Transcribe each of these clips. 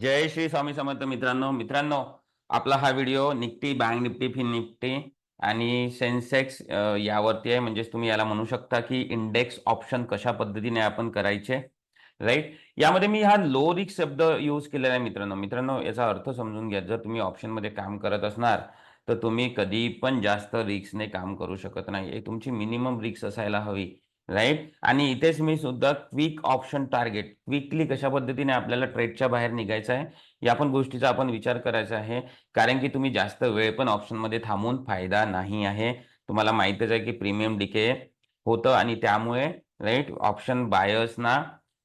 जय श्री स्वामी समर्थ मित्रांनो मित्रांनो आपला हा video Nifty bank Nifty fin Nifty आणि सेन्सेक्स यावरती आहे. म्हणजेच तुम्ही याला म्हणू शकता की इंडेक्स ऑप्शन कशा पद्धतीने आपण करायचे राईट यामध्ये मी हा लो रिक्स शब्द यूज केलेला आहे मित्रांनो. मित्रांनो याचा अर्थ समजून घ्या. जर तुम्ही ऑप्शनमध्ये काम करत असणार तर तुम्ही कधी पण जास्त रिक्सने काम करू शकत नाही. तुमची मिनिमम रिक्स असायला हवी. राईट आणि इथेच मी सुद्धा क्विक ऑप्शन टार्गेट क्विकली कशा पद्धतीने आपल्याला ट्रेडच्या बाहेर निघायचं आहे या पण गोष्टीचा आपण विचार करायचा आहे. कारण की तुम्ही जास्त वेळ पण ऑप्शनमध्ये थांबून फायदा नाही आहे. तुम्हाला माहितच आहे की प्रीमियम डिके होतं आणि त्यामुळे राईट ऑप्शन बायर्सना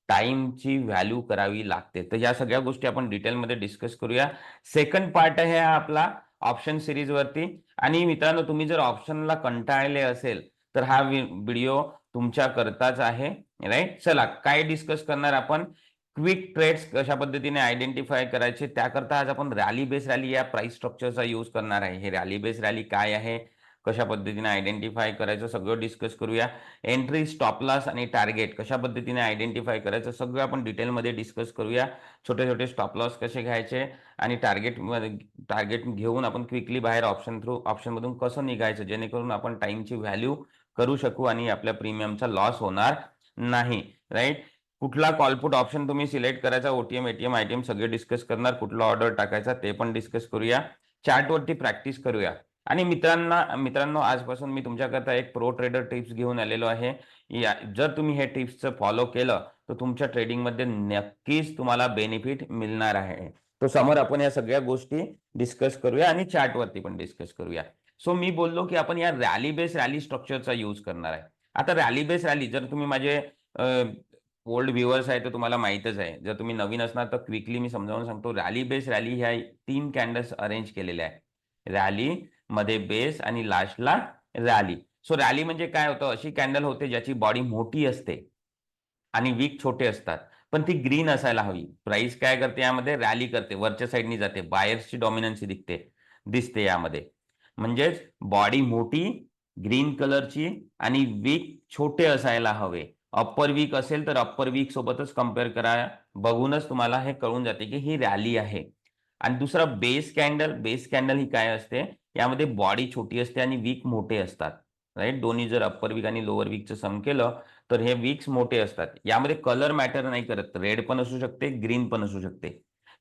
टाइमची व्हॅल्यू करावी लागते. तर या सगळ्या गोष्टी आपण डिटेलमध्ये डिस्कस करूया. सेकंड पार्ट आहे हा आपला ऑप्शन सिरीजवरती आणि मित्रांनो तुम्ही जर ऑप्शनला कंटाळले असेल तर हा व्हिडिओ तुमच्या करताच आहे राईट चला काय डिस्कस करणार आपण? क्विक ट्रेड्स कशा पद्धतीने आयडेंटिफाय करायचे? त्याकरता आज आपण रॅली बेस रॅली या प्राइस स्ट्रक्चरचा यूज करणार आहे. हे रॅली बेस रॅली काय आहे? कशा पद्धतीने आयडेंटिफाय करायचं? सगळं डिस्कस करूया. एंट्री स्टॉप लॉस आणि टार्गेट कशा पद्धतीने आयडेंटिफाय करायचं? सगळं आपण डिटेलमध्ये डिस्कस करूया. छोटे छोटे स्टॉप लॉस कसे घ्यायचे? आणि टार्गेट टार्गेट घेऊन आपण क्विकली बाहेर ऑप्शन थ्रू ऑप्शनमधून कसं निघायचं? जेणेकरून आपण टाइमची व्हॅल्यू करू शकू आणि आपल्या प्रीमियमचा लॉस होणार नाही राईट कुठला कॉलपुट ऑप्शन तुम्ही सिलेक्ट करायचा ओटीएम एटीएम आयटीएम सगळे डिस्कस करणार कुठला ऑर्डर टाकायचा ते पण डिस्कस करूया. चार्टवरती प्रॅक्टिस करूया. आणि मित्रांना मित्रांनो आजपासून मी तुमच्याकरता एक प्रो ट्रेडर टिप्स घेऊन आलेलो आहे. या जर तुम्ही हे टिप्सचं फॉलो केलं तर तुमच्या ट्रेडिंगमध्ये नक्कीच तुम्हाला बेनिफिट मिळणार आहे. तो समोर आपण या सगळ्या गोष्टी डिस्कस करूया आणि चार्टवरती पण डिस्कस करूया. सो मी बोललो की आपण या रॅली बेस रॅली स्ट्रक्चरचा यूज करणार आहे. आता रॅली बेस रॅली जर तुम्ही माझे ओल्ड व्ह्युअर्स आहे तर तुम्हाला माहितच आहे. जर तुम्ही नवीन असणार तर क्विकली मी समजावून सांगतो रॅली बेस रॅली ह्या तीन कॅन्डल्स अरेंज केलेल्या आहे रॅली मध्ये बेस आणि लास्टला रॅली सो रॅली म्हणजे काय होतं? अशी कॅन्डल होते ज्याची बॉडी मोठी असते आणि वीक छोटे असतात. पण ती ग्रीन असायला हवी. प्राइस काय करते यामध्ये? रॅली करते. वरच्या साईडनी जाते. बायर्सची डॉमिनन्सी दिसते दिसते यामध्ये. म्हणजेच बॉडी मोठी ग्रीन कलरची आणि वीक छोटे असायला हवे. अप्पर वीक असेल तर अप्पर वीक सोबतच कंपेअर करा. बघूनच तुम्हाला हे कळून जाते की ही रॅली आहे. आणि दुसरा बेस कॅन्डल बेस कॅन्डल ही काय असते? यामध्ये बॉडी छोटी असते आणि वीक मोठे असतात. राईट दोन्ही जर अप्पर वीक आणि लोअर वीकचं सम केलं तर हे वीक्स मोठे असतात. यामध्ये कलर मॅटर नाही करत. रेड पण असू शकते ग्रीन पण असू शकते.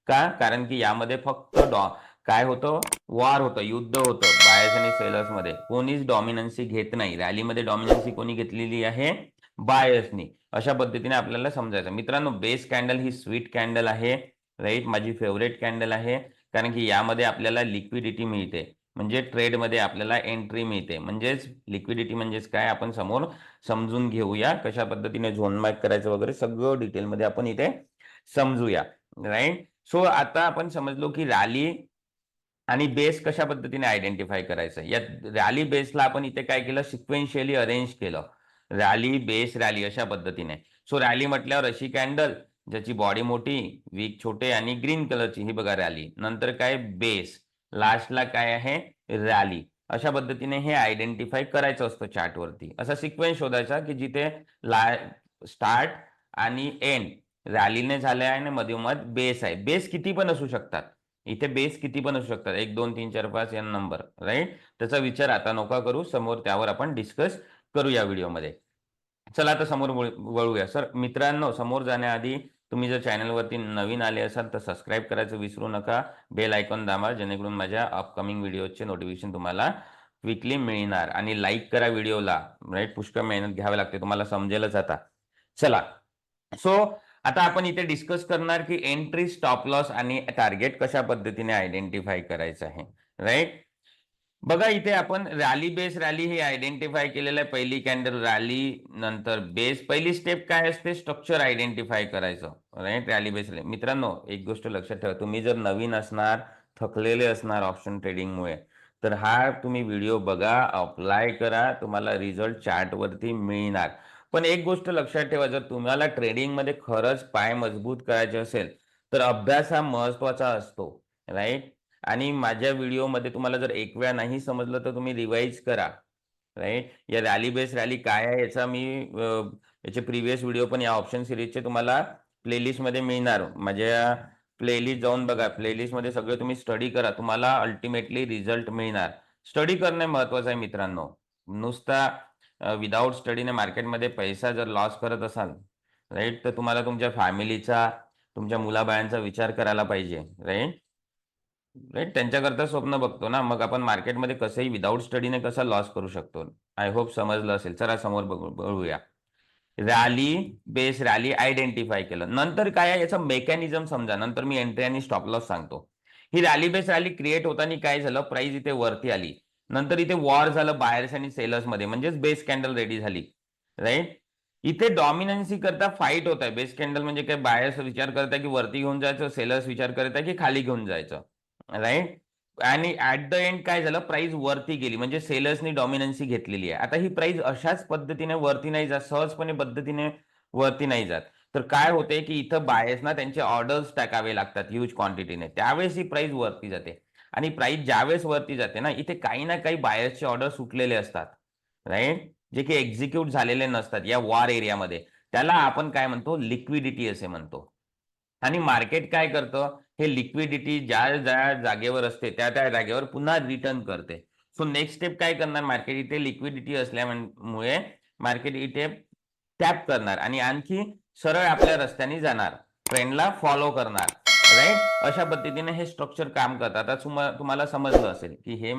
का? कारण की यामध्ये फक्त डॉ काय होतं? वार होतं युद्ध होतं बायर्स आणि सेलर्समध्ये. कोणीच डॉमिनन्सी घेत नाही. रॅलीमध्ये डॉमिनन्सी कोणी घेतलेली आहे? बायर्सनी. अशा पद्धतीने आपल्याला समजायचं. मित्रांनो बेस कॅन्डल ही स्वीट कॅन्डल आहे राईट माझी फेवरेट कॅन्डल आहे. कारण की यामध्ये आपल्याला लिक्विडिटी मिळते. म्हणजे ट्रेडमध्ये आपल्याला एंट्री मिळते. म्हणजेच लिक्विडिटी म्हणजेच काय? आपण समोर समजून घेऊया. कशा पद्धतीने झोन मॅक करायचं वगैरे सगळं डिटेलमध्ये आपण इथे समजूया. राईट सो आता आपण समजलो की रॅली आणि बेस कशा पद्धतीने आयडेंटिफाय करायचं? या रॅली बेसला आपण इथे काय केलं? सिक्वेन्शियली अरेंज केलं. रॅली बेस रॅली अशा पद्धतीने. सो रॅली म्हटल्यावर अशी कॅन्डल ज्याची बॉडी मोठी वीक छोटे आणि ग्रीन कलरची ही बघा रॅली नंतर काय? बेस लास्टला काय आहे? रॅली अशा पद्धतीने हे आयडेंटिफाय करायचं असतं चार्टवरती असा सिक्वेन्स शोधायचा की जिथे ला स्टार्ट आणि एंड रॅलीने झाले आहे आणि मधोमध बेस आहे. बेस किती पण असू शकतात. इथे बेस किती पण असू शकतात. एक दोन तीन चार पाच या नंबर राईट त्याचा विचार आता नका करू. समोर त्यावर आपण डिस्कस करू या व्हिडिओमध्ये. चला आता समोर वळूया. सर मित्रांनो समोर जाण्याआधी तुम्ही जर चॅनलवरती नवीन आले असाल तर सबस्क्राईब करायचं विसरू नका. बेल आयकॉन दाबा जेणेकरून माझ्या अपकमिंग व्हिडिओचे नोटिफिकेशन तुम्हाला क्विकली मिळणार. आणि लाईक करा व्हिडिओला. राईट पुष्कळ मेहनत घ्यावी लागते. तुम्हाला समजेलच आता. चला. सो आता आपण इथे डिस्कस करणार की एंट्री स्टॉप लॉस आणि टार्गेट कशा पद्धतीने आयडेंटिफाय करायचं आहे. राईट बघा इथे आपण रॅली बेस रॅली हे आयडेंटिफाय केलेलं आहे. पहिली कॅन्डल रॅली नंतर बेस पहिली स्टेप काय असते? स्ट्रक्चर आयडेंटिफाय करायचं. राईट रॅली बेस मित्रांनो एक गोष्ट लक्षात ठेवा. तुम्ही जर नवीन असणार थकलेले असणार ऑप्शन ट्रेडिंगमुळे तर हा तुम्ही व्हिडिओ बघा अप्लाय करा. तुम्हाला रिझल्ट चार्टवरती मिळणार. पण एक गोष्ट लक्षात ठेवा जर तुम्हाला ट्रेडिंगमध्ये खरंच पाय मजबूत करायचे असेल तर अभ्यास हा महत्त्वाचा असतो राईट आणि माझ्या व्हिडिओमध्ये तुम्हाला जर एक वेळा नाही समजलं तर तुम्ही रिवाईज करा राईट या रॅली बेस रॅली काय आहे याचा मी याचे प्रिव्हियस व्हिडिओ पण या ऑप्शन सिरीजचे तुम्हाला प्लेलिस्टमध्ये मिळणार. माझ्या प्लेलिस्ट जाऊन बघा प्लेलिस्टमध्ये सगळे तुम्ही स्टडी करा तुम्हाला अल्टिमेटली रिझल्ट मिळणार. स्टडी करणे महत्वाचं आहे मित्रांनो. नुसता विदाऊट स्टडीने मार्केटमध्ये पैसा जर लॉस करत असाल राईट तर तुम्हाला तुमच्या फॅमिलीचा तुमच्या मुलाबाळांचा विचार करायला पाहिजे राईट राईट त्यांच्याकरता स्वप्न बघतो ना मग आपण मार्केटमध्ये कसंही विदाऊट स्टडीने कसा लॉस करू शकतो? आय होप समजलं असेल. चला समोर बघू बघूया. रॅली बेस रॅली आयडेंटिफाय केलं. नंतर काय आहे? याचा मेकॅनिझम समजा. नंतर मी एंट्री आणि स्टॉप लॉस सांगतो. ही रॅली बेस रॅली क्रिएट होताना काय झालं? प्राइस इथे वरती आली. नंतर इथे वॉर झालं बायर्स आणि सेलर्समध्ये म्हणजेच बेस कॅन्डल रेडी झाली. राईट इथे डॉमिनन्सी करता फाईट होत आहे. बेस कॅन्डल म्हणजे काय? बायर्स विचार करत आहे की वरती घेऊन जायचं सेलर्स विचार करत आहे की खाली घेऊन जायचं. राईट आणि ऍट द एंड काय झालं? प्राइस वरती गेली. म्हणजे सेलर्सनी डॉमिनन्सी घेतलेली आहे. आता ही प्राइस अशाच पद्धतीने वरती नाही जात. सहजपणे पद्धतीने वरती नाही जात. तर काय होते की इथं बायर्सना त्यांचे ऑर्डर्स टाकावे लागतात ह्यूज क्वांटिटीने त्यावेळेस ही प्राइस वरती जाते. आणि प्राइस ज्यावेळेस वरती जाते ना इथे काही ना काही बायर्सचे ऑर्डर सुटलेले असतात. राईट जे की एक्झिक्यूट झालेले नसतात या वॉर एरियामध्ये त्याला आपण काय म्हणतो? लिक्विडिटी असे म्हणतो. आणि मार्केट काय करतं? हे लिक्विडिटी ज्या ज्या जागेवर असते त्या त्या जागेवर पुन्हा रिटर्न करते. सो नेक्स्ट स्टेप काय करणार? मार्केट इथे लिक्विडिटी असल्यामुळे मार्केट इथे टॅप करणार. आणि आणखी सरळ आपल्या रस्त्याने जाणार. ट्रेंडला फॉलो करणार. राईट अशा पद्धतीने हे स्ट्रक्चर काम करतात. आता तुम्हाला समजलं असेल की हे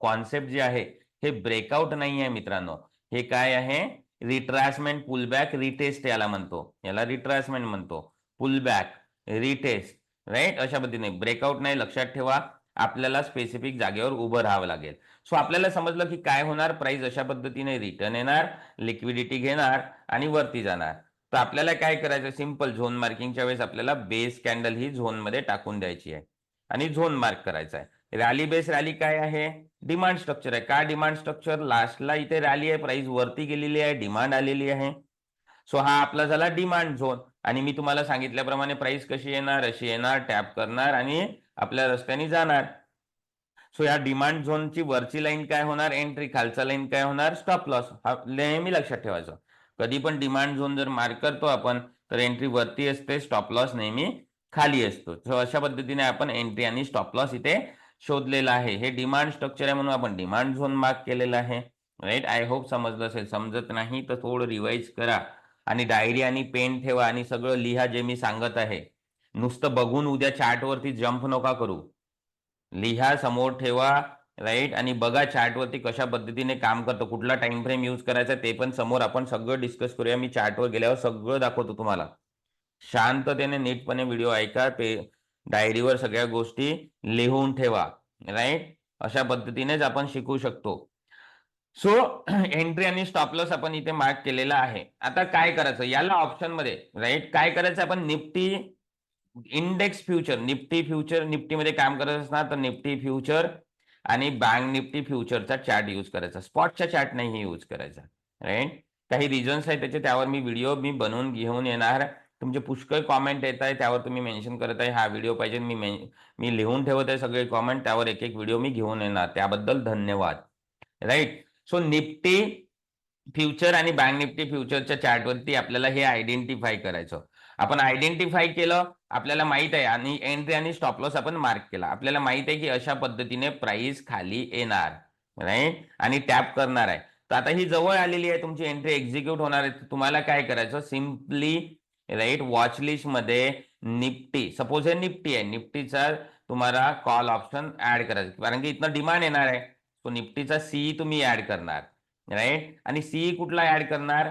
कॉन्सेप्ट जे आहे हे ब्रेकआउट नाही आहे मित्रांनो. हे काय आहे? रिट्रासमेंट पुलबॅक रिटेस्ट याला म्हणतो. याला रिट्रासमेंट म्हणतो. पुलबॅक रिटेस्ट राईट अशा पद्धतीने. ब्रेकआउट नाही लक्षात ठेवा. आपल्याला स्पेसिफिक जागेवर उभं राहावं लागेल. सो आपल्याला समजलं की काय होणार? प्राइस अशा पद्धतीने रिटर्न येणार लिक्विडिटी घेणार आणि वरती जाणार. तर आपल्याला काय करायचं? सिंपल झोन मार्किंगच्या वेळेस आपल्याला बेस कॅन्डल ही झोनमध्ये टाकून द्यायची आहे. आणि झोन मार्क करायचा आहे. रॅली बेस रॅली काय आहे? डिमांड स्ट्रक्चर आहे. का डिमांड स्ट्रक्चर लास्टला इथे रॅली आहे. प्राइस वरती गेलेली आहे. डिमांड आलेली आहे. सो हा आपला झाला डिमांड झोन आणि मी तुम्हाला सांगितल्याप्रमाणे प्राइस कशी येणार? अशी येणार टॅप करणार आणि आपल्या रस्त्याने जाणार. सो या डिमांड झोनची वरची लाईन काय होणार? एंट्री खालचा लाईन काय होणार? स्टॉप लॉस हा नेहमी लक्षात ठेवायचं. कधी पण डिमांड झोन जर मार्क करतो आपण तर एंट्री वरती असते स्टॉप लॉस नेहमी खाली असतो. सो अशा पद्धतीने आपण एंट्री आणि स्टॉप लॉस इथे शोधलेला आहे. हे डिमांड स्ट्रक्चर आहे म्हणून आपण डिमांड झोन मार्क केलेला आहे. राईट आय होप समजलं असेल. समजत नाही तर थोडं रिवाईज करा. आणि डायरी आणि पेन ठेवा आणि सगळं लिहा जे मी सांगत आहे. नुसतं बघून उद्या चार्टवरती जम्प नका करू. लिहा समोर ठेवा. राईट? आणि बघा चार्टवरती कशा पद्धतीने काम करतो कुठला टाइम फ्रेम यूज करायचा ते पण समोर आपण सगळं डिस्कस करूया. मी चार्टवर गेल्यावर सगळं दाखवतो तुम्हाला. शांततेने नीटपणे व्हिडिओ ऐका पे डायरीवर सगळ्या गोष्टी लिहून ठेवा. राईट? अशा पद्धतीनेच आपण शिकू शकतो. सो एंट्री आणि स्टॉप लॉस आपण इथे मार्क केलेला आहे. आता काय करायचं? याला ऑप्शनमध्ये राईट? काय करायचं? आपण Nifty index future Nifty future निफ्टीमध्ये काम करत असणार तर निफ्टी फ्युचर आणि बँक निफ्टी फ्युचरचा चार्ट यूज करायचा. स्पॉटचा चार्ट नाही यूज करायचा. राईट काही रिझन्स आहेत त्याचे त्यावर मी व्हिडिओ मी बनवून घेऊन येणार. तुमचे पुष्कळ कॉमेंट येत आहे त्यावर तुम्ही मेन्शन करत आहे. हा व्हिडिओ पाहिजे मी मी लिहून ठेवत आहे सगळे कॉमेंट त्यावर एक एक व्हिडिओ मी घेऊन येणार. त्याबद्दल धन्यवाद. राईट सो निफ्टी फ्युचर आणि बँक निफ्टी फ्युचरच्या चार्टवरती आपल्याला हे आयडेंटिफाय करायचं. आपण आयडेंटिफाय केलं आपल्याला माहीत आहे आणि एंट्री आणि स्टॉप लॉस आपण मार्क केला. आपल्याला माहीत आहे की अशा पद्धतीने प्राइस खाली येणार राईट आणि टॅप करणार आहे. तर आता ही जवळ आलेली आहे तुमची एंट्री एक्झिक्यूट होणार आहे. तुम्हाला काय करायचं? सिम्पली राईट वॉच लिस्टमध्ये निफ्टी सपोज हे निफ्टी आहे. निफ्टीचा तुम्हाला कॉल ऑप्शन ऍड करायचं. कारण की इथनं डिमांड येणार आहे. तो निफ्टीचा सी तुम्ही ऍड करणार राईट आणि सी कुठला ऍड करणार?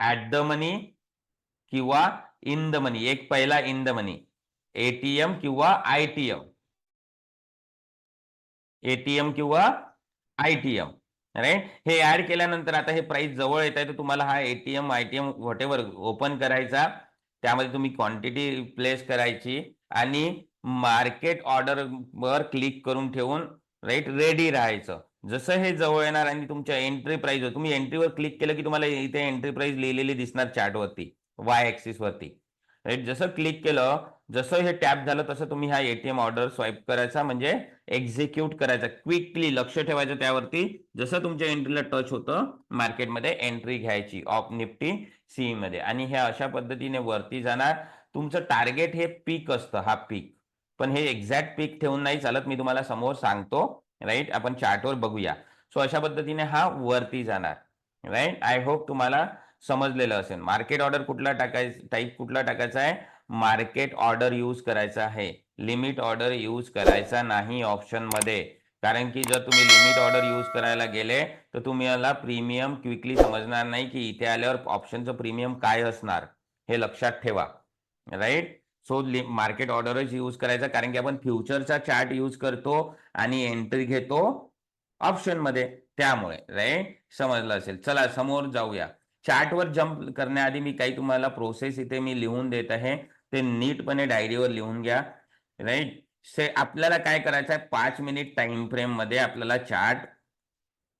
ऍट द मनी किंवा इन द मनी एक पहिला इन द मनी एटीएम किंवा आयटीएम एटीएम किंवा आयटीएम राईट हे ऍड केल्यानंतर आता हे प्राइस जवळ येत आहे तर तुम्हाला हा ATM ITM whatever open करायचा त्यामध्ये तुम्ही क्वांटिटी प्लेस करायची आणि मार्केट ऑर्डर वर क्लिक करून ठेवून राईट रेडी राहायचं. जसं हे जवळ येणार आणि तुमच्या एंट्री प्राइस तुम्ही एंट्रीवर क्लिक केलं की तुम्हाला इथे एंट्री प्राइस लिहिलेली दिसणार चार्टवरती वाय ऍक्सिस वरती. राईट जसं क्लिक केलं जसं हे टॅप झालं तसं तुम्ही हा एटीएम ऑर्डर स्वाईप करायचा म्हणजे एक्झिक्यूट करायचा. क्विकली लक्ष ठेवायचं त्यावरती. जसं तुमच्या एंट्रीला टच होतं मार्केटमध्ये एंट्री घ्यायची ऑफ निफ्टी सी मध्ये. आणि हे अशा पद्धतीने वरती जाणार. तुमचं टार्गेट हे पीक असतं हा पीक पण हे एक्झॅक्ट पीक ठेवून नाही चालत मी तुम्हाला समोर सांगतो. राईट आपण चार्टवर बघूया. सो अशा पद्धतीने हा वरती जाणार. राईट आय होप तुम्हाला समजलेलं असेल. मार्केट ऑर्डर कुठला टाकायचं टाईप कुठला टाकायचा आहे? मार्केट ऑर्डर यूज करायचा आहे. लिमिट ऑर्डर यूज करायचा नाही ऑप्शनमध्ये कारण की जर तुम्ही लिमिट ऑर्डर यूज करायला गेले तर तुम्हाला प्रीमियम क्विकली समजणार नाही की इथे आल्यावर ऑप्शनचं प्रीमियम काय असणार हे लक्षात ठेवा. राईट? सो मार्केट ऑर्डरच यूज करायचा कारण की आपण फ्युचरचा चार्ट यूज करतो आणि एंट्री घेतो ऑप्शनमध्ये त्यामुळे राईट? समजलं असेल. चला समोर जाऊया. चार्टवर जम्प करण्याआधी मी काही तुम्हाला प्रोसेस इथे मी लिहून देत आहे. ते नीटपणे डायरीवर लिहून घ्या. राईट से आपल्याला काय करायचं आहे? पाच मिनिट टाइम फ्रेममध्ये आपल्याला चार्ट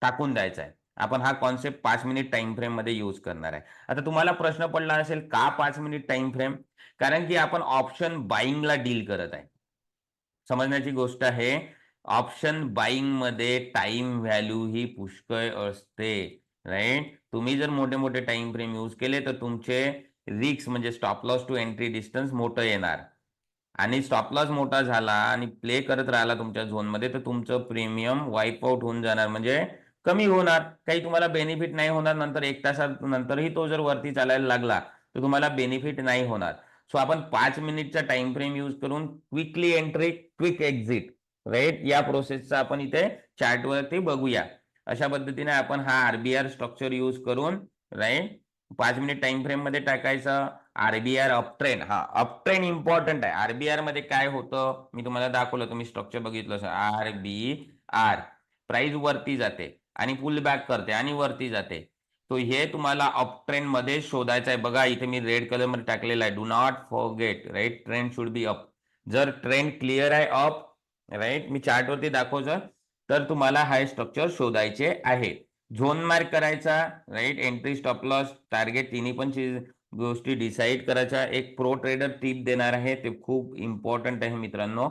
टाकून द्यायचा आहे. आपण हा कॉन्सेप्ट पाच मिनिट टाइम फ्रेममध्ये यूज करणार आहे. आता तुम्हाला प्रश्न पडला असेल का पाच मिनिट टाइम फ्रेम कारण की आपण ऑप्शन बाईंगला डील करत आहे. समजण्याची गोष्ट आहे. ऑप्शन बाईंगमध्ये टाइम व्हॅल्यू ही पुष्कळ असते. राईट तुम्ही जर मोठे मोठे टाइम फ्रेम यूज केले तर तुमचे रिक्स म्हणजे stop loss to entry distance मोठं येणार. आणि स्टॉप लॉस मोठा झाला आणि प्ले करत राहिला तुमच्या झोनमध्ये तर तुमचं प्रीमियम वाईप आउट होऊन जाणार म्हणजे कमी होणार. काही तुम्हाला बेनिफिट नाही होणार नंतर एक तासात नंतरही तो जर वरती चालायला लागला तर तुम्हाला बेनिफिट नाही होणार. सो आपण पाच मिनिटचा टाइम फ्रेम यूज करून quickly entry quick exit right या प्रोसेसचा आपण इथे चार्टवरती बघूया. अशा पद्धतीने आपण हा आरबीआर स्ट्रक्चर यूज करून राईट पाच मिनिट टाइम फ्रेममध्ये टाकायचं. आरबीआर अपट्रेन हा अपट्रेन इम्पॉर्टंट आहे. आरबीआरमध्ये काय होतं? मी तुम्हाला दाखवलं तुम्ही स्ट्रक्चर बघितलं आर बी आर प्राइस वरती जाते आणि पुल बॅक करते आणि वरती जाते. तो हे तुम्हाला अपमध्ये शोधायचं आहे. बघा इथे मी रेड कलरमध्ये टाकलेला आहे. Do not forget right trend should be up जर ट्रेंड क्लिअर आहे अप राईट मी चार्ट वरती दाखवचं तर तुम्हाला हाय स्ट्रक्चर शोधायचे आहे. झोन मार्क करायचा right entry stop loss target तिन्ही पण गोष्टी डिसाईड करायच्या. एक प्रो ट्रेडर टिप देणार आहे. ते खूप इम्पॉर्टंट आहे मित्रांनो.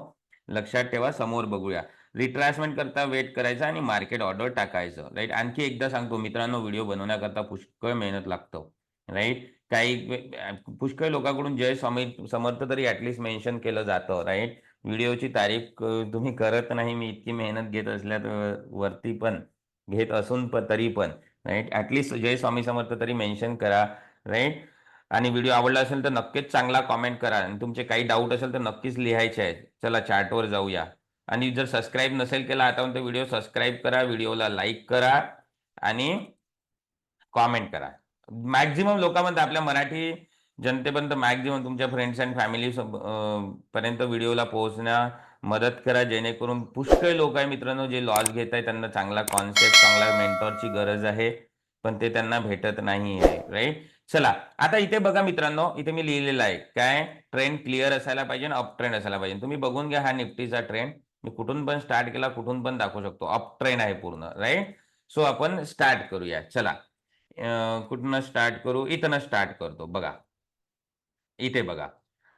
लक्षात ठेवा समोर बघूया. रिट्रासमेंट करता वेट करायचा आणि मार्केट ऑर्डर टाकायचं राईट आणखी एकदा सांगतो मित्रांनो व्हिडिओ बनवण्याकरता पुष्कळ मेहनत लागतो राईट काही पुष्कळ लोकांकडून जय स्वामी समर्थ तरी ऍटलिस्ट मेन्शन केलं जातं राईट व्हिडिओची तारीफ तुम्ही करत नाही मी इतकी मेहनत घेत असल्या वरती पण घेत असून तरी पण राईट ऍटलिस्ट जय स्वामी समर्थ तरी मेन्शन करा राईट आणि व्हिडिओ आवडला असेल तर नक्कीच चांगला कॉमेंट करा. आणि तुमचे काही डाऊट असेल तर नक्कीच लिहायचे आहे चला चार्टवर जाऊया. आणि जर सबस्क्राईब नसेल केला आता तर व्हिडिओ सबस्क्राईब करा व्हिडिओला लाईक करा आणि कॉमेंट करा. मॅक्झिमम लोकांमध्ये आपल्या मराठी जनतेपर्यंत मॅक्झिमम तुमच्या फ्रेंड्स अँड फॅमिली पर्यंत व्हिडिओला पोहोचण्या मदत करा जेणेकरून पुष्कळ लोक आहे मित्रांनो जे लॉस घेत आहे त्यांना चांगला कॉन्सेप्ट चांगला मेंटॉरची गरज आहे पण ते त्यांना भेटत नाही आहे राईट चला आता इथे बघा मित्रांनो इथे मी लिहिलेलं आहे काय? ट्रेंड क्लिअर असायला पाहिजे अप ट्रेंड असायला पाहिजे. तुम्ही बघून घ्या हा निफ्टीचा ट्रेंड मी कुठून पण स्टार्ट केला कुठून पण दाखवू शकतो. अप ट्रेंड आहे पूर्ण राईट सो आपण स्टार्ट करूया. चला कुठनं स्टार्ट करू? इथनं स्टार्ट करतो. बघा. इथे बघा.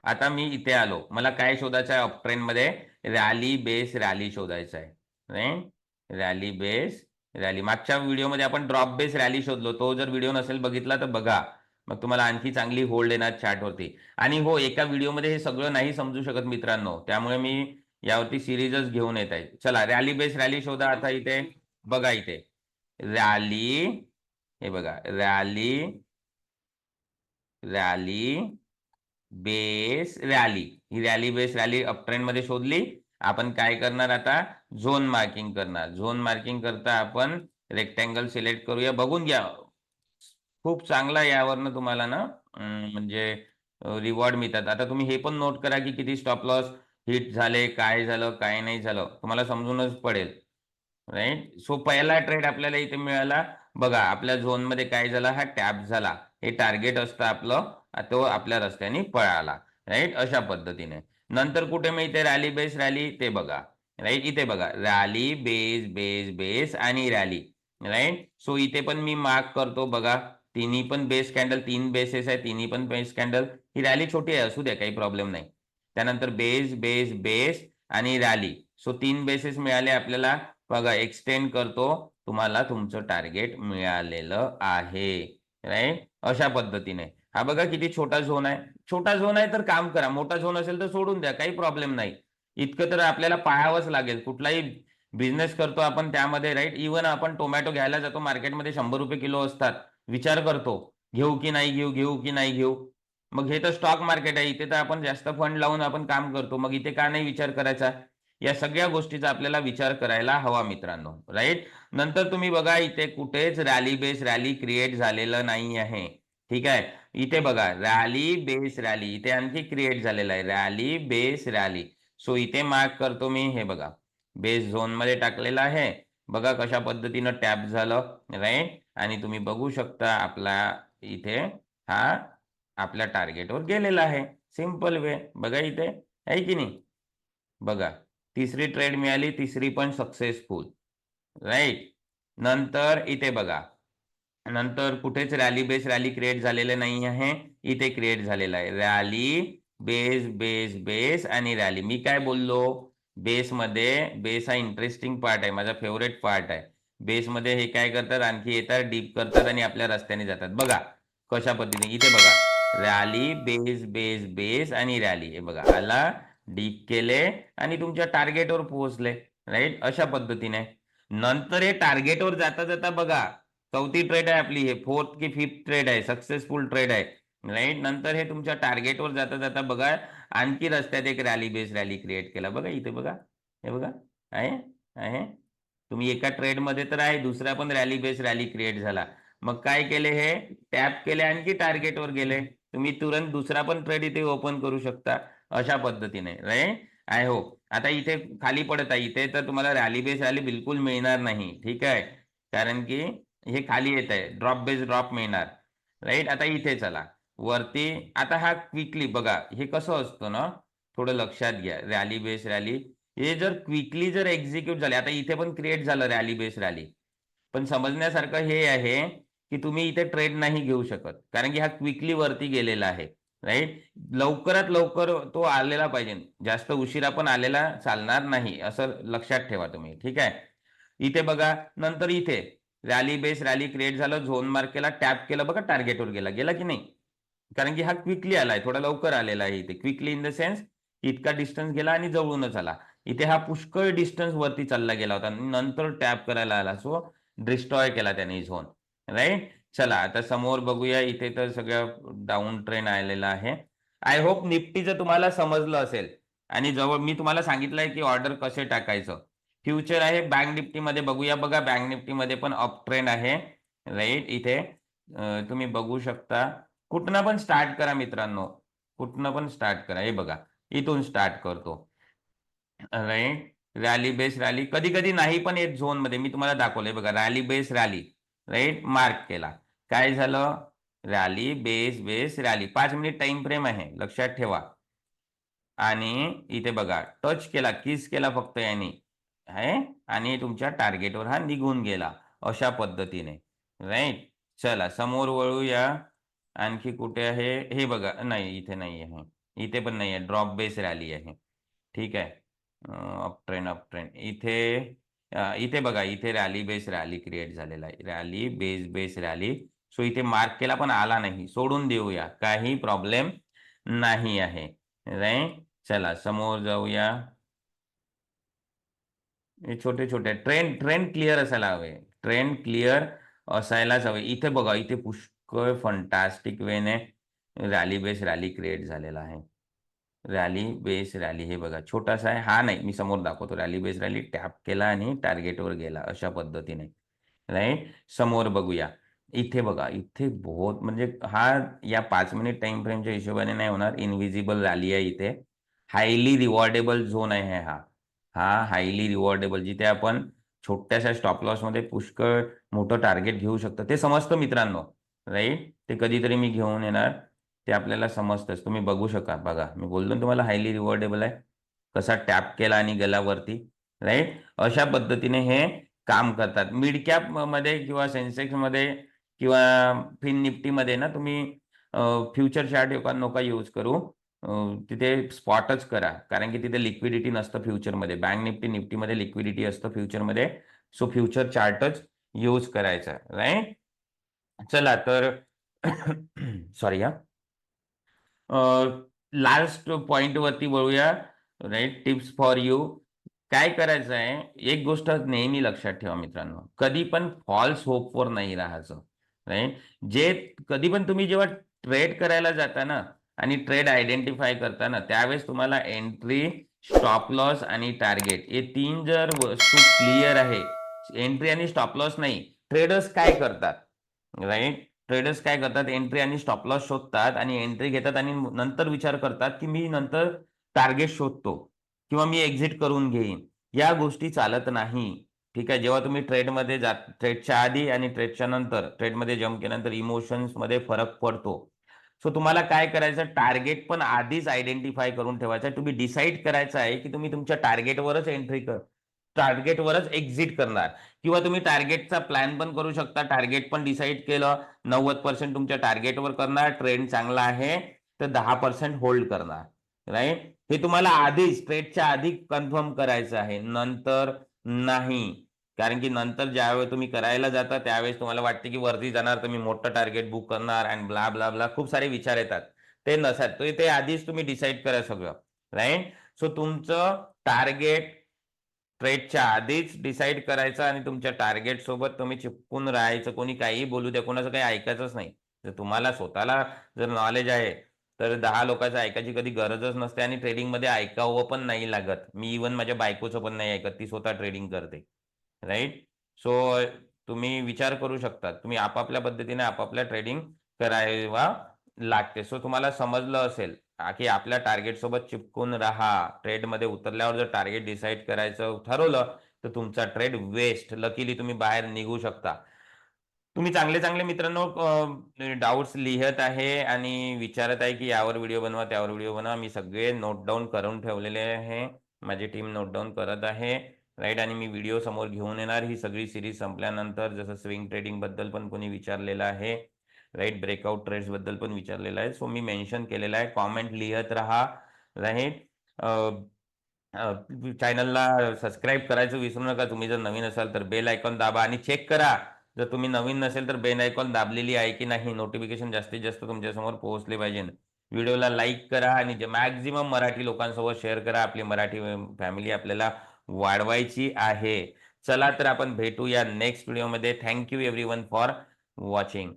आता मी इथे आलो. मला काय शोधायचं आहे अपमध्ये रॅली बेस रॅली शोधायचं आहे. राईट रॅली बेस रॅली मागच्या व्हिडिओमध्ये आपण ड्रॉप बेस रॅली शोधलो. तो जर व्हिडिओ नसेल बघितला तर बघा. मग तुम्हाला आणखी चांगली होल्ड येणार चार्टवरती आणि हो एका व्हिडिओमध्ये हे सगळं नाही समजू शकत मित्रांनो. त्यामुळे मी यावरती सिरीजच घेऊन येत आहे. चला रॅली बेस रॅली शोधा आता इथे. बघा इथे. रॅली हे बघा. Rally rally base rally. ही रॅली बेस रॅली अपट्रेंडमध्ये शोधली. आपण काय करणार आता? झोन मार्किंग करणार. झोन मार्किंग करता आपण रेक्टँगल सिलेक्ट करूया. बघून घ्या. खूप चांगला यावरनं तुम्हाला ना म्हणजे रिवॉर्ड मिळतात. आता तुम्ही हे पण नोट करा की किती स्टॉप लॉस हिट झाले काय झालं काय नाही झालं. तुम्हाला समजूनच पडेल. राईट सो पहिला ट्रेड आपल्याला इथे मिळाला. बघा आपल्या झोनमध्ये काय झाला? हा टॅप झाला. हे टार्गेट असतं आपलं. तो आपल्या रस्त्याने पळाला राईट अशा पद्धतीने. नंतर कुठे मिळते रॅली बेस रॅली ते बघा राईट इथे बघा रॅली बेस बेस बेस आणि रॅली राईट सो इथे पण मी मार्क करतो बघा. तिन्ही पण बेस कॅन्डल तीन बेसेस आहे तिन्ही पण बेस कॅन्डल ही रॅली छोटी आहे असू द्या काही प्रॉब्लेम नाही. त्यानंतर बेस बेस बेस आणि रॅली सो तीन बेसेस मिळाले आपल्याला. बघा एक्सटेंड करतो. तुम्हाला तुमचं टार्गेट मिळालेलं आहे राईट अशा पद्धतीने. हा बघा किती छोटा झोन आहे. छोटा झोन आहे तर काम करा. मोठा झोन असेल तर सोडून द्या. काही प्रॉब्लेम नाही. इतकं तर आपल्याला पाहावंच लागेल. कुठलाही बिझनेस करतो आपण त्यामध्ये राईट इव्हन आपण टोमॅटो घ्यायला जातो मार्केटमध्ये शंभर रुपये किलो असतात. विचार करतो. घेऊ की नाही घेऊ घेऊ की नाही घेऊ? मग हे तर स्टॉक मार्केट आहे. इथे तर आपण जास्त फंड लावून आपण काम करतो. मग इथे का नाही विचार करायचा? या सगळ्या गोष्टीचा आपल्याला विचार करायला हवा मित्रांनो. राईट नंतर तुम्ही बघा इथे कुठेच रॅली बेस रॅली क्रिएट झालेलं नाही आहे. ठीक आहे. इथे बघा रॅली बेस रॅली इथे आणखी क्रिएट झालेलं आहे. रॅली बेस रॅली सो इथे मार्क करतो मी हे बघा. बेस झोनमध्ये टाकलेलं आहे. बघा कशा पद्धतीनं टॅप झालं राईट आणि तुम्ही बघू शकता आपला इथे हा आपल्या टार्गेटवर गेलेला आहे. सिंपल वे बघा इथे. आहे की नाही? बघा. तिसरी ट्रेड मिळाली तिसरी पण सक्सेसफुल राईट नंतर इथे बघा. नंतर कुठेच रॅली बेस रॅली क्रिएट झालेले नाही आहे. इथे क्रिएट झालेला आहे. रॅली बेस बेस बेस आणि रॅली मी काय बोललो? बेसमध्ये बेस हा इंटरेस्टिंग पार्ट आहे. माझा फेवरेट पार्ट आहे. बेसमध्ये हे काय करतात? आणखी येतात डीप करतात आणि आपल्या रस्त्याने जातात. बघा कशा पद्धतीने? इथे बघा. रॅली बेस बेस बेस आणि रॅली हे बघा. आला डीप केले आणि तुमच्या टार्गेटवर पोहोचले. राईट अशा पद्धतीने. नंतर हे टार्गेटवर जाता जाता बघा चौथी ट्रेड आहे आपली हे फोर्थ की फिफ्थ ट्रेड आहे सक्सेसफुल ट्रेड आहे. राईट नंतर हे तुमच्या टार्गेटवर जाता जाता बघा आणखी रस्त्यात एक रॅली बेस रॅली क्रिएट केला. बघा इथे बघा हे बघा आहे आहे. तुम्ही एका ट्रेडमध्ये तर आहे दुसरा पण रॅली बेस रॅली क्रिएट झाला. मग काय केले हे? टॅप केले आणखी टार्गेटवर गेले. तुम्ही तुरंत दुसरा पण ट्रेड इथे ओपन करू शकता अशा पद्धतीने. राईट आय होप आता इथे खाली पडत आहे. इथे तर तुम्हाला रॅली बेस रॅली बिलकुल मिळणार नाही. ठीक आहे? कारण की हे खाली येत आहे. ड्रॉप बेस ड्रॉप मिळणार. राईट आता इथे चला. वरती आता हा क्विकली बघा. हे कसं असतं ना? थोडं लक्षात घ्या. रॅली बेस रॅली हे जर क्विकली जर एक्झिक्यूट झाले आता इथे पण क्रिएट झालं रॅली बेस रॅली पण समजण्यासारखं हे आहे की तुम्ही इथे ट्रेड नाही घेऊ शकत. कारण की हा क्विकली वरती गेलेला आहे. राईट लवकरात लवकर तो आलेला पाहिजे. जास्त उशिरा पण आलेला चालणार नाही. असं लक्षात ठेवा तुम्ही. ठीक आहे? इथे बघा. नंतर इथे. रॅली बेस रॅली क्रिएट झालं झोन मार्क केला टॅप केलं बघा टार्गेटवर गेला. गेला की नाही? कारण की हा क्विकली आलाय थोडा लवकर आलेला आहे इथे. क्विकली इन द सेन्स इतका डिस्टन्स गेला आणि जवळूनच आला. इथे हा पुष्कळ डिस्टन्स वरती चालला गेला होता नंतर टॅप करायला आला. सो डिस्ट्रॉय केला त्याने झोन राईट चला आता समोर बघूया. इथे तर सगळं डाऊन ट्रेन आलेला आहे. आय होप निफ्टीचं तुम्हाला समजलं असेल आणि जवळ मी तुम्हाला सांगितलंय की ऑर्डर कसे टाकायचं. फ्युचर आहे बँक निफ्टीमध्ये बघूया. बघा बँक निफ्टीमध्ये पण अप ट्रेंड आहे. राईट इथे तुम्ही बघू शकता. कुठनं पण स्टार्ट करा मित्रांनो. कुठनं पण स्टार्ट करा. हे बघा इथून स्टार्ट करतो. राईट रॅली बेस रॅली कधी कधी नाही पण येत झोनमध्ये मी तुम्हाला दाखवलंय बघा rally base rally right mark केला. काय झालं? रॅली बेस बेस रॅली पाच मिनिट टाइम फ्रेम आहे. लक्षात ठेवा. आणि इथे बघा टच केला किस केला फक्त यांनी. आहे आणि तुमच्या टार्गेटवर हा निघून गेला अशा पद्धतीने. राईट चला समोर वळूया. आणखी कुठे आहे? हे बघा. नाही इथे नाही आहे इथे पण नाही आहे ड्रॉप बेस रॅली आहे. ठीक आहे. अप ट्रेन अप ट्रेन इथे इथे बघा. इथे रॅली बेस रॅली क्रिएट झालेला आहे. Rally base base rally so इथे मार्क केला पण आला नाही. सोडून देऊया. काही प्रॉब्लेम नाही आहे. राईट चला समोर जाऊया. छोटे छोटे. ट्रेन ट्रेन क्लिअर असायला हवे. ट्रेन क्लिअर असायलाच हवे. इथे बघा इथे पुष्कळ फंटास्टिक वेने रॅली बेस रॅली क्रिएट झालेला आहे. रॅली बेस रॅली हे बघा छोटासा आहे. हा नाही मी समोर दाखवतो. रॅली बेस रॅली टॅप केला आणि टार्गेटवर गेला अशा पद्धतीने. राईट समोर बघूया. इथे बघा इथे बहुत म्हणजे हा या पाच मिनिट टाइम फ्रेमच्या हिशोबाने नाही होणार. इनविजिबल रॅली आहे इथे. हायली रिवॉर्डेबल झोन आहे हा. हा हायली रिवॉर्डेबल जिथे आपण छोट्याशा स्टॉप लॉसमध्ये पुष्कळ मोठं टार्गेट घेऊ शकतो. ते समजतं मित्रांनो राईट ते कधीतरी मी घेऊन येणार. ते आपल्याला समजतंच. तुम्ही बघू शका बघा. मी बोललो तुम्हाला हायली रिवॉर्डेबल आहे. कसा टॅप केला आणि गेला वरती राईट अशा पद्धतीने हे काम करतात. मिड कॅपमध्ये किंवा सेन्सेक्समध्ये किंवा फिन निफ्टीमध्ये ना तुम्ही फ्युचर चार्ट नका यूज करू. तिथे स्पॉटच करा. कारण की तिथे लिक्विडिटी नसतं फ्युचरमध्ये. बँक निफ्टी निफ्टीमध्ये लिक्विडिटी असतं फ्युचरमध्ये. सो फ्युचर चार्टच यूज करायचा. राईट चला तर सॉरी हा. लास्ट पॉइंट वरती वळूया. राईट टिप्स फॉर यू काय करायचं आहे? एक गोष्ट नेहमी लक्षात ठेवा मित्रांनो. कधी पण फॉल्स होपवर नाही राहायचं. राईट जे कधी पण तुम्ही जेव्हा ट्रेड करायला जाता ना आणि ट्रेड आयडेंटिफाय करताना त्यावेळेस तुम्हाला एंट्री स्टॉप लॉस आणि टार्गेट हे तीन जर वस्तू क्लिअर आहे एंट्री आणि स्टॉप लॉस नाही ट्रेडर्स काय करतात? राईट ट्रेडर्स काय करतात? एंट्री आणि स्टॉप लॉस शोधतात आणि एंट्री घेतात आणि नंतर विचार करतात की मी नंतर टार्गेट शोधतो किंवा मी एक्झिट करून घेईन. या गोष्टी चालत नाही. ठीक आहे? जेव्हा तुम्ही ट्रेडमध्ये जात ट्रेडच्या आधी आणि ट्रेडच्या नंतर ट्रेडमध्ये जम केल्यानंतर इमोशन्समध्ये फरक पडतो. सो तुम्हाला काय करायचं? टार्गेट पण आधीच आयडेंटिफाय करून ठेवायचं. तुम्ही डिसाईड करायचं आहे की तुम्ही तुमच्या टार्गेटवरच एंट्री कर. टार्गेटवरच एक्झिट करणार. किंवा तुम्ही टार्गेटचा प्लॅन पण करू शकता. टार्गेट पण डिसाईड केलं. नव्वद पर्सेंट तुमच्या टार्गेटवर करणार. ट्रेंड चांगला आहे. तर दहा पर्सेंट होल्ड करणार. राईट हे तुम्हाला आधीच ट्रेडच्या आधी कन्फर्म करायचं आहे. नंतर नाही. कारण की नंतर ज्यावेळेस तुम्ही करायला जाता त्यावेळेस तुम्हाला वाटते की वरती जाणार तर मी मोठं टार्गेट बुक करणार आणि ब्ला ब्ला ब्ला खूप सारे विचार येतात. ते नसतात ते आधीच तुम्ही डिसाईड करा सगळं. राईट सो तुमचं टार्गेट ट्रेडच्या आधीच डिसाईड करायचं आणि तुमच्या टार्गेट सोबत तुम्ही चिपकून राहायचं. कोणी काही बोलू द्या कोणाचं काही ऐकायचंच नाही. जर तुम्हाला स्वतःला जर नॉलेज आहे तर दहा लोकांचं ऐकायची कधी गरजच नसते आणि ट्रेडिंगमध्ये ऐकावं पण नाही लागत. मी इवन माझ्या बायकोचं पण नाही ऐकत. ती स्वतः ट्रेडिंग करते. राईट? सो तुम्ही विचार करू शकता. तुम्ही आपापल्या पद्धतीने आपापल्या ट्रेडिंग करायला लागते. सो तुम्हाला समजलं असेल की आपल्या टार्गेट सोबत चिपकून राहा. ट्रेडमध्ये उतरल्यावर जर टार्गेट डिसाईड करायचं ठरवलं तर तुमचा ट्रेड वेस्ट लकीली तुम्ही बाहेर निघू शकता. तुम्ही चांगले चांगले मित्रांनो डाऊट्स लिहत आहे आणि विचारत आहे की यावर व्हिडिओ बनवा त्यावर व्हिडिओ बनवा. मी सगळे नोट डाऊन करून ठेवलेले आहे. माझी टीम नोट डाऊन करत आहे. राईट? आणि मी व्हिडिओ समोर घेऊन येणार. ही सगळी सिरीज संपल्यानंतर जसं स्विंग ट्रेडिंगबद्दल पण कोणी विचारलेलं आहे राईट? ब्रेकआउट ट्रेड्सबद्दल पण विचारलेलं आहे. सो मी मेन्शन केलेलं आहे. कॉमेंट लिहत राहा. राईट? चॅनलला सबस्क्राईब करायचं विसरू नका. तुम्ही जर नवीन असाल तर बेल आयकॉन दाबा आणि चेक करा. जर तुम्ही नवीन नसेल तर बेल आयकॉन दाबलेली आहे की नाही नोटिफिकेशन जास्तीत जास्त तुमच्यासमोर पोहोचले पाहिजे. व्हिडिओला लाईक करा आणि मॅक्झिमम मराठी लोकांसोबत शेअर करा. आपली मराठी फॅमिली आपल्याला वाढवायची आहे. चला तर आपण भेटूया नेक्स्ट व्हिडिओमध्ये thank you every one for watching